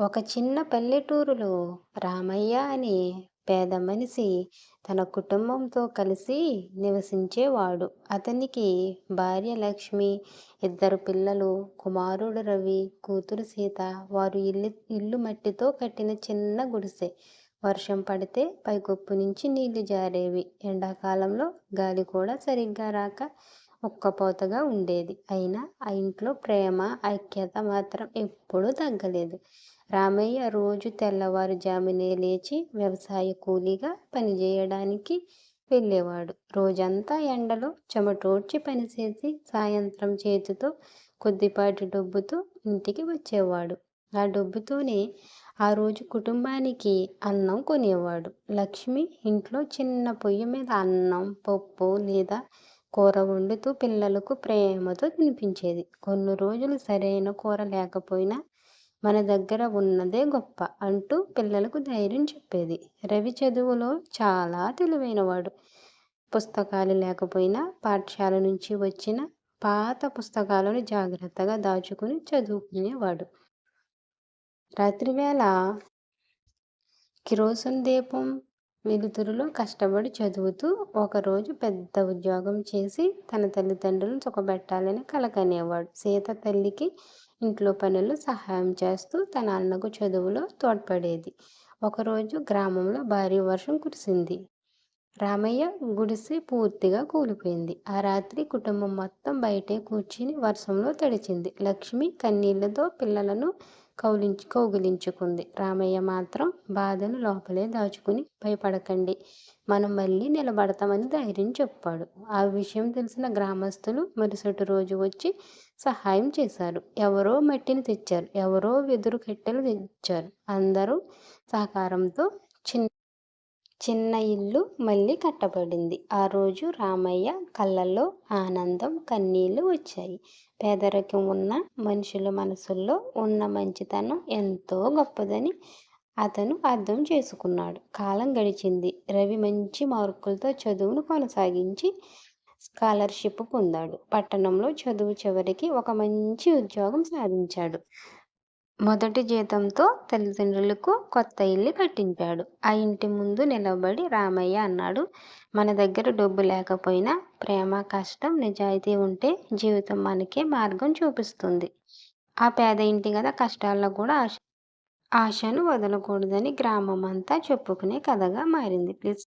ఒక చిన్న పల్లెటూరులో రామయ్య అనే పేద మనిషి తన కుటుంబంతో కలిసి నివసించేవాడు. అతనికి భార్య లక్ష్మి, ఇద్దరు పిల్లలు, కుమారుడు రవి, కూతురు సీత. వారు ఇల్లు ఇల్లు మట్టితో కట్టిన చిన్న గుడిసె. వర్షం పడితే పైకొప్పు నుంచి నీళ్ళు జారేవి. ఎండాకాలంలో గాలి కూడా సరిగ్గా రాక ఉక్కపోతగా ఉండేది. అయినా ఆ ఇంట్లో ప్రేమ, ఐక్యత మాత్రం ఎప్పుడూ తగ్గలేదు. రామయ్య రోజు తెల్లవారుజామునే లేచి వ్యవసాయ కూలీగా పనిచేయడానికి వెళ్ళేవాడు. రోజంతా ఎండలో చెమటోడ్చి పనిచేసి సాయంత్రం చేతితో కొద్దిపాటి డబ్బుతో ఇంటికి వచ్చేవాడు. ఆ డబ్బుతోనే ఆ రోజు కుటుంబానికి అన్నం కొనేవాడు. లక్ష్మి ఇంట్లో చిన్న పొయ్యి మీద అన్నం, పప్పు లేదా కూర వండుతూ పిల్లలకు ప్రేమతో తినిపించేది. కొన్ని రోజులు సరైన కూర లేకపోయినా మన దగ్గర ఉన్నదే గొప్ప అంటూ పిల్లలకు ధైర్యం చెప్పేది. రవి చదువులో చాలా తెలివైనవాడు. పుస్తకాలు లేకపోయినా పాఠశాల నుంచి వచ్చిన పాత పుస్తకాలను జాగ్రత్తగా దాచుకుని చదువుకునేవాడు. రాత్రివేళ కిరోసన్ దీపం వెలుతురులో కష్టపడి చదువుతూ ఒకరోజు పెద్ద ఉద్యోగం చేసి తన తల్లిదండ్రులను సుఖపెట్టాలని కలకనేవాడు సీత తల్లికి ఇంట్లో పనులు సహాయం చేస్తూ తన అన్నకు చదువులో తోడ్పడేది. ఒకరోజు గ్రామంలో భారీ వర్షం కురిసింది. రామయ్య గుడిసె పూర్తిగా కూలిపోయింది. ఆ రాత్రి కుటుంబం మొత్తం బయటే కూర్చుని వర్షంలో తడిచింది. లక్ష్మి కన్నీళ్ళతో పిల్లలను కౌలించి కౌగిలించుకుంది. రామయ్య మాత్రం బాధను లోపలే దాచుకుని భయపడకండి మనం మళ్ళీ నిలబడతామని ధైర్యం చెప్పాడు. ఆ విషయం తెలిసిన గ్రామస్తులు మరుసటి రోజు వచ్చి సహాయం చేశారు. ఎవరో మట్టిని తెచ్చారు. ఎవరో వెదురు కట్టెలు తెచ్చారు. అందరూ సహకారంతో చిన్న చిన్న ఇల్లు మళ్ళీ కట్టబడింది. ఆ రోజు రామయ్య కళ్ళల్లో ఆనందం, కన్నీళ్ళు వచ్చాయి. పేదరికం ఉన్న మనుషుల మనసుల్లో ఉన్న మంచితనం ఎంతో గొప్పదని అతను అర్థం చేసుకున్నాడు. కాలం గడిచింది. రవి మంచి మార్కులతో చదువును కొనసాగించి స్కాలర్షిప్ పొందాడు. పట్టణంలో చదువు చివరికి ఒక మంచి ఉద్యోగం సాధించాడు. మొదటి జీతంతో తల్లిదండ్రులకు కొత్త ఇల్లు కట్టించాడు. ఆ ఇంటి ముందు నిలబడి రామయ్య అన్నాడు మన దగ్గర డబ్బు లేకపోయినా ప్రేమ, కష్టం, నిజాయితీ ఉంటే జీవితం మనకే మార్గం చూపిస్తుంది. ఆ పేద ఇంటి కదా కష్టాల్లో కూడా ఆశ ఆశను వదలకూడదని గ్రామం అంతా చెప్పుకునే కథగా మారింది. ప్లీజ్